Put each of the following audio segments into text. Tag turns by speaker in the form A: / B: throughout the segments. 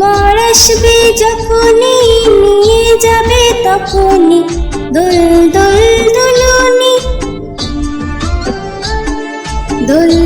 A: বর আসবে যখনই নিয়ে যাবে তখনই দোল দোল দুলুনি। দোল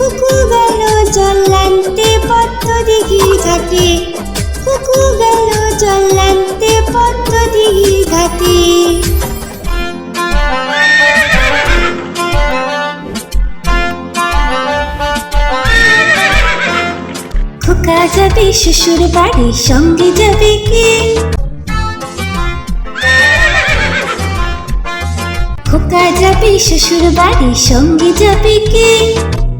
A: গেল জল আনতে পদ্ম দিঘির ঘাটে কুকু গেল জল আনতে পদ্ম দিঘির ঘাটে খোকা যাবে, শ্বশুর বাড়ি সঙ্গে যাবে কে? খোকা যাবে, শ্বশুর বাড়ি সঙ্গে যাবে কে?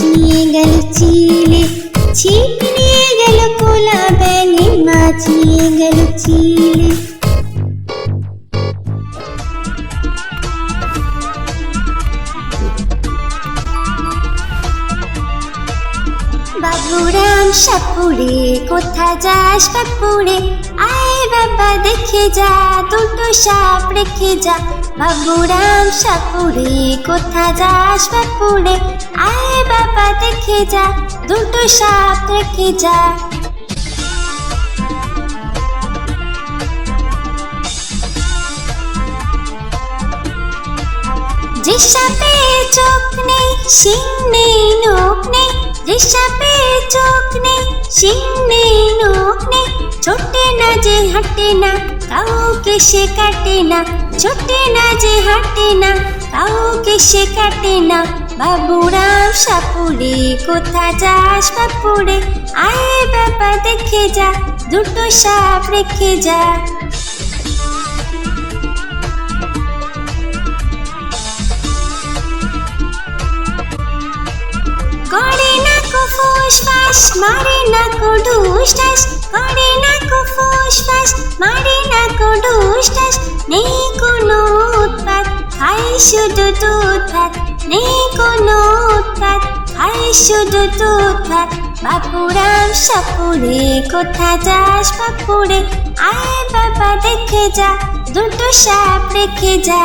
A: নিয়ে গেল গেল কোলা ব্যাঙে গেল বাবুরাম সাপুরে কোথা যাস বাপুরে? আয় বাবা, দেখে যা, দুটো সাপ রেখে যা। বাবুরাম সাপুরে, কোথা যাস বাপুরে? আয় বাবা, দেখে যা, দুটো সাপ রেখে যা। যে সাপে চোখ নেই, শিং নেই নোখ নেই। যে সাপে চোখ নেই, শিং নেই নোখ নেই। ছোটে না যে হাঁটে না, কাউকে সে কাটে না। ছোটে না যে হাঁটে না কাউকে সে কাটে না। বাবুরাম সাপুরে, কোথা যাস বাপুরে? আয় বাবা, দেখে যা, দুটো সাপ রেখে যা। করে না কো ফুস মারে না কো ঢুস করে না কো ফুস ফাস মারে না কো ঢুস নেই কোনো উৎপাত খাই শুধু দুধপাত নেই কোনো উৎপাত খাই শুধু দুধ ভাত বাপুরাম সাপুরে, কোথা যাস বাপুরে? আয় বাবা, দেখে যা, দুটো সাপ রেখে যা।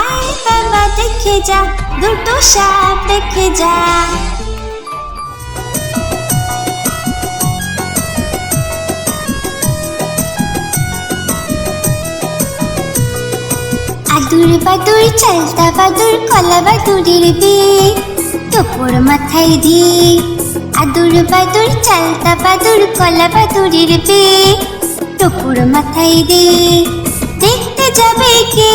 A: আয় বাবা দেখে যা দুটো সাপ রেখে যা আদুর বাদুর চালতা বাদুর কলা বাদুরের বিয়ে তোপর মাথায় দিয়ে আদুর বাদুর চালতা বাদুর কলা বাদুরের বিয়ে তোপর মাথায় দিয়ে দেখতে যাবে কে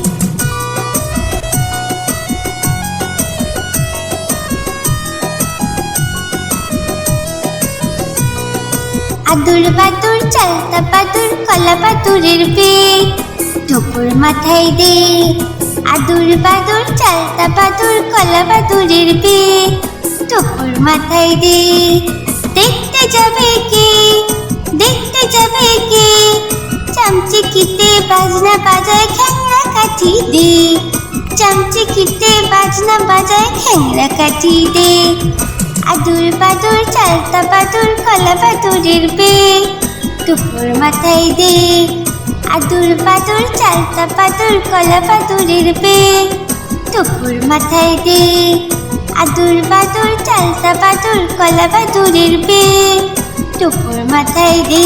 A: আদুর বাদুর চালতা বাদুর কলা বাদুরের বে টুকুর মাথায় দে। আদুর বাদুর চালতা বাদুর কলা বাদুরের বে টুকুর মাথায় দে। দেখতে যাবে কে? দেখতে যাবে কে? চামচিকিতে বাজনা বাজায় খ্যাংরা কাঠি দে। চামচিকিতে বাজনা বাজায় খ্যাংরা কাঠি দে। আদুর বাদুর, চালতা বাদুর, কলা বাদুরের বে টুকুর মাথায় দে। আদুর বাদুর, চালতা বাদুর, কলা বাদুরের বে টুকুর মাথায় দে। আদুর বাদুর, চালতা বাদুর, কলা বাদুরের বে টুকুর মাথায় দে।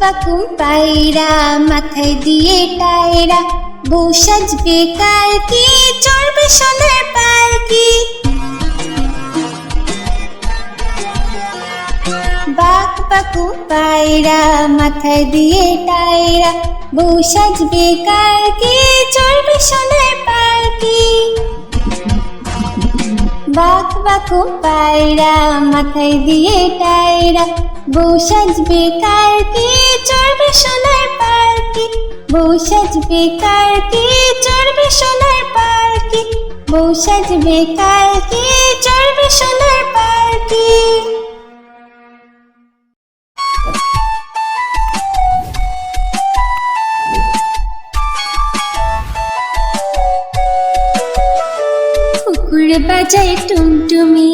A: বাকুম পায়রা, মাথায় দিয়ে টায়রা। বউ সাজবে কালকে, চড়বে সোনার পালকি। বাক বাকু পায়রা, মাথায় দিয়ে টায়রা। বউ সাজবে কালকে, চড়বে সোনার বাকু পায়রা, মাথায় দিয়ে টায়রা। বউ সাজবে কালকে চড়বে সোনার পালকি বউ সাজবে কালকে চড়বে সোনার পালকি বউ সাজবে কালকে চড়বে সোনার পালকি বাজায় টুমটুমি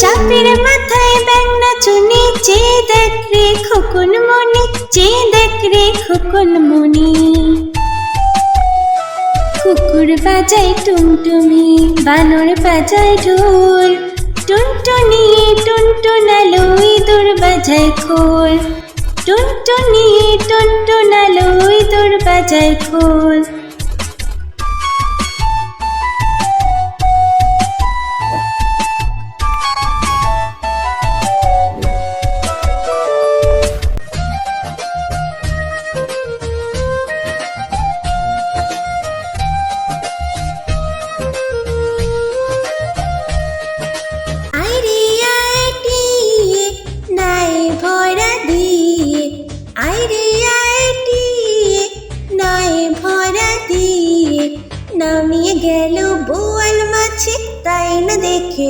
A: সাপের মাথায় ব্যাংনা চুনি, যে দেখ রে খোকন মনি, যে দেখ রে খোকন মনি। কুকুর বাজায় টুনটুনি, বানর বাজায় ঢোল। টুনটুনি টুনটুনালো ইঁদুর বাজায় খোল। টুনটুনি টুনটুনালো ইঁদুর বাজায় খোল।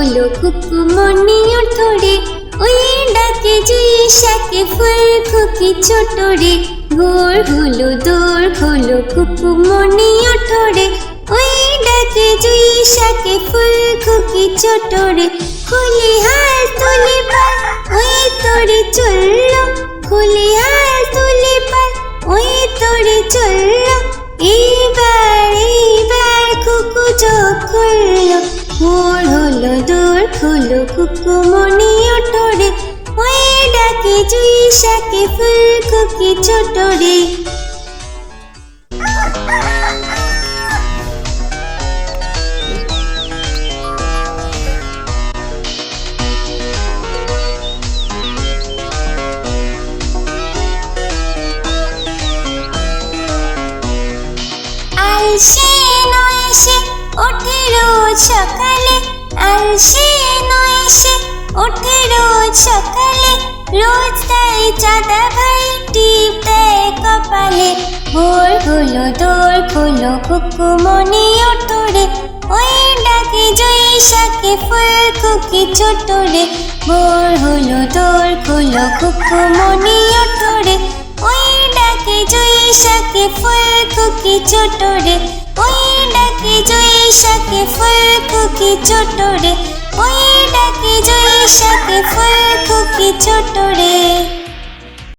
A: দূর হলো কুকুমনি উঠোরে, ওই ডাকে জুই শাকে ফুল খুকি ছোট রে ভোর হলো দূর হলো কুকুমনি উঠোরে, ওই ডাকে জুই শাকে ফুল খুকি ছোট রে খুলি হাল তুলি পাল ওই তোরে চলল, খুলি হাল তুলি পাল ওই তোরে চলল, এইবার দূর হলো কুকু মনি ওঠরে ওই ডাকে জুই শাকে ফুল কুকি ছোট রোজ সকালে, রোজ তাই চাঁদা ভাই টিপ দেয় কপালে। ভোর হলো দোর হলো কুকু মনে ওঠরে ওই ডাকে জয়ী শাকে ফুল খুকি ছোট রে ভোর হলো দোর হলো কুকু মনে ওঠরে ওই ডাকে জয়ী শাকে ফুল খুকি ছোট রে ওই ডাকে জয়ী শাকে ফুল খুকি ছোট রে ওই ডাকে জয়ের সাথে ফুল খুকি ছোট রে।